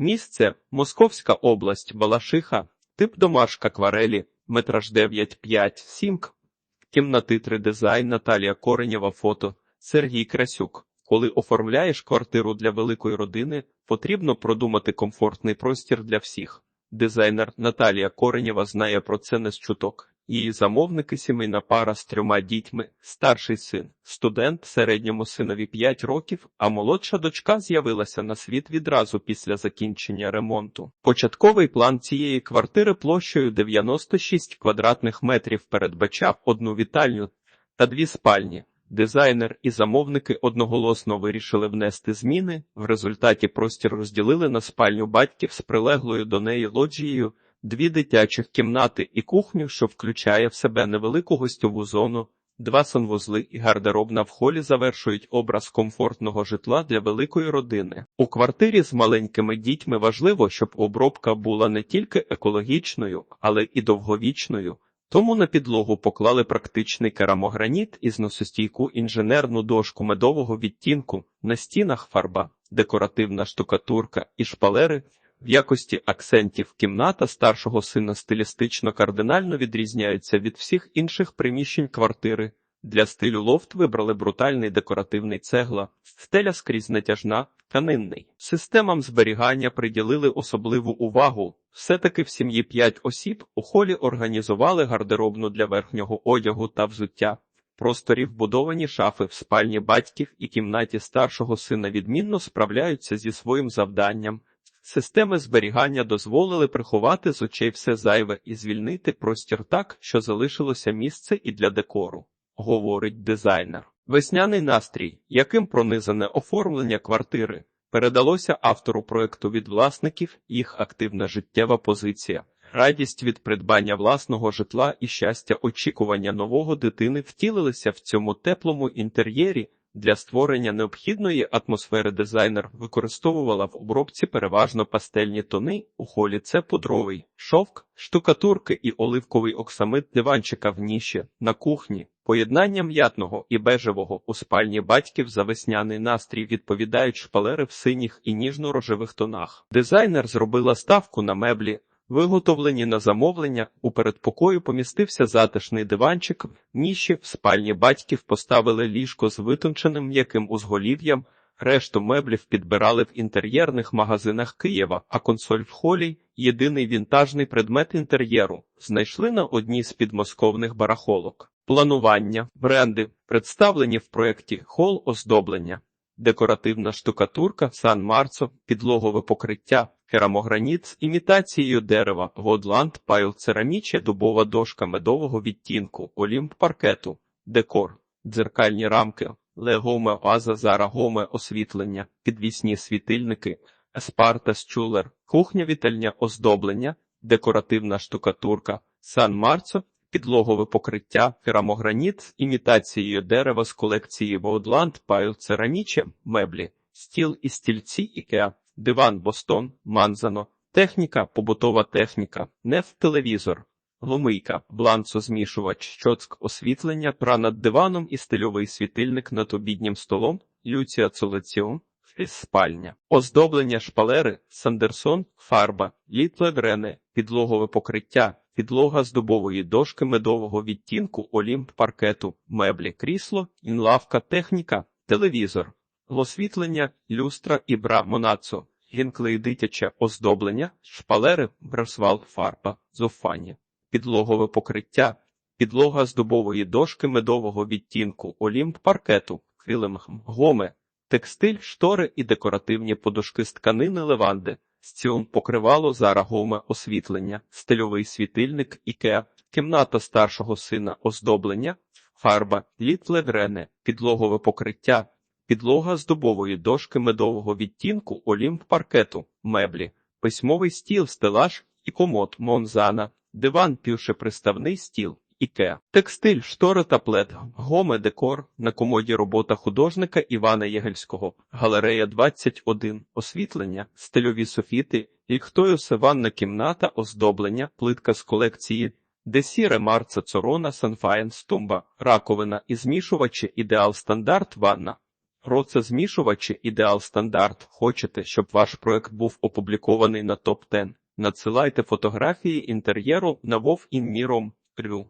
Місце Московська область, Балашиха, тип домашк акварелі, метраж 9,5-7. Кімнати 3 дизайн Наталія Коренєва фото, Сергій Красюк. Коли оформляєш квартиру для великої родини, потрібно продумати комфортний простір для всіх. Дизайнер Наталія Коренєва знає про це не з чуток. Її замовники сімейна пара з трьома дітьми, старший син, студент, середньому синові 5 років, а молодша дочка з'явилася на світ відразу після закінчення ремонту. Початковий план цієї квартири площею 96 квадратних метрів передбачав одну вітальню та дві спальні. Дизайнер і замовники одноголосно вирішили внести зміни. В результаті простір розділили на спальню батьків з прилеглою до неї лоджією, дві дитячих кімнати і кухню, що включає в себе невелику гостьову зону, два санвузли і гардеробна в холі завершують образ комфортного житла для великої родини. У квартирі з маленькими дітьми важливо, щоб обробка була не тільки екологічною, але і довговічною. Тому на підлогу поклали практичний керамограніт і зносостійку інженерну дошку медового відтінку, на стінах фарба, декоративна штукатурка і шпалери. В якості акцентів кімната старшого сина стилістично кардинально відрізняється від всіх інших приміщень квартири. Для стилю лофт вибрали брутальний декоративний цегла, стеля скрізь натяжна, тканинний. Системам зберігання приділили особливу увагу. Все-таки в сім'ї п'ять осіб у холі організували гардеробну для верхнього одягу та взуття. Просторі вбудовані шафи в спальні батьків і кімнаті старшого сина відмінно справляються зі своїм завданням. Системи зберігання дозволили приховати з очей все зайве і звільнити простір так, що залишилося місце і для декору, говорить дизайнер. Весняний настрій, яким пронизане оформлення квартири, передалося автору проекту від власників, їх активна життєва позиція. Радість від придбання власного житла і щастя очікування нового дитини втілилися в цьому теплому інтер'єрі. Для створення необхідної атмосфери дизайнер використовувала в обробці переважно пастельні тони, у холі це пудровий, шовк, штукатурки і оливковий оксамит диванчика в ніші, на кухні. Поєднання м'ятного і бежевого у спальні батьків за весняний настрій відповідають шпалери в синіх і ніжно-рожевих тонах. Дизайнер зробила ставку на меблі, Виготовлені на замовлення, у передпокою помістився затишний диванчик, ніші в спальні батьків поставили ліжко з витонченим м'яким узголів'ям, решту меблів підбирали в інтер'єрних магазинах Києва, а консоль в холі, єдиний вінтажний предмет інтер'єру, знайшли на одній з підмосковних барахолок. Планування, бренди, представлені в проєкті хол оздоблення, декоративна штукатурка, Сан Марцо, підлогове покриття. Керамограніт з імітацією дерева, Годланд, пайл цераміче, дубова дошка медового відтінку, олімп паркету, декор, дзеркальні рамки, легоме оаза зара гоме освітлення, підвісні світильники, еспарта чулер, кухня вітальня оздоблення, декоративна штукатурка, сан марцо, підлогове покриття, керамограніт імітацією дерева з колекції Воудланд, пайл цераміче, меблі, стіл і стільці ікеа диван Бостон, Манзано, техніка, побутова техніка, неф телевізор, ломийка, бланцозмішувач, щоцк освітлення, пра над диваном і стильовий світильник над обіднім столом, люція цолеціон, спальня, оздоблення шпалери, сандерсон, фарба, літле грене, підлогове покриття. Підлога з дубової дошки медового відтінку, олімп паркету, меблі, крісло, інлавка, техніка, телевізор, освітлення, люстра і бра монацо, гінклей дитяче оздоблення, шпалери, брасвал, фарба, зофані, підлогове покриття, підлога з дубової дошки медового відтінку, олімп паркету, килим, гоме, текстиль, штори і декоративні подушки з тканини леванди, стіл покривало зарагоме освітлення, стильовий світильник, ікеа, кімната старшого сина оздоблення, фарба, літле грене, підлогове покриття. Підлога з дубової дошки медового відтінку, олімп паркету, меблі, письмовий стіл, стелаж і комод Монзана, диван, півшеприставний стіл. Іке, текстиль, штори та плед, гоме, декор, на комоді робота художника Івана Єгельського, галерея 21, освітлення, стильові софіти, ліхтою ванна кімната, оздоблення, плитка з колекції, десіре марца цорона, санфаєн, стумба, раковина і змішувачі, ідеал стандарт ванна. Процезмішувачі ідеал стандарт. Хочете, щоб ваш проект був опублікований на топ 10 Надсилайте фотографії інтер'єру на вов.інміром.рю.